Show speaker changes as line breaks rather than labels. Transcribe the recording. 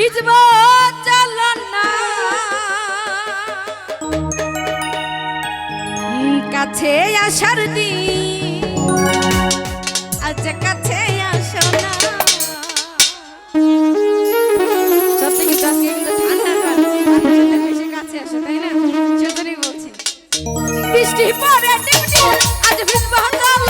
ভিজব চল না কাছে আসার দিন, আজ কাছে আসো না। সত্যি কিন্তু আজকে কিন্তু ঠান্ডা বেশি কাছে আসো, তাই না? সেজন্যই বলছি। বৃষ্টি পরে আজ ভিজব চল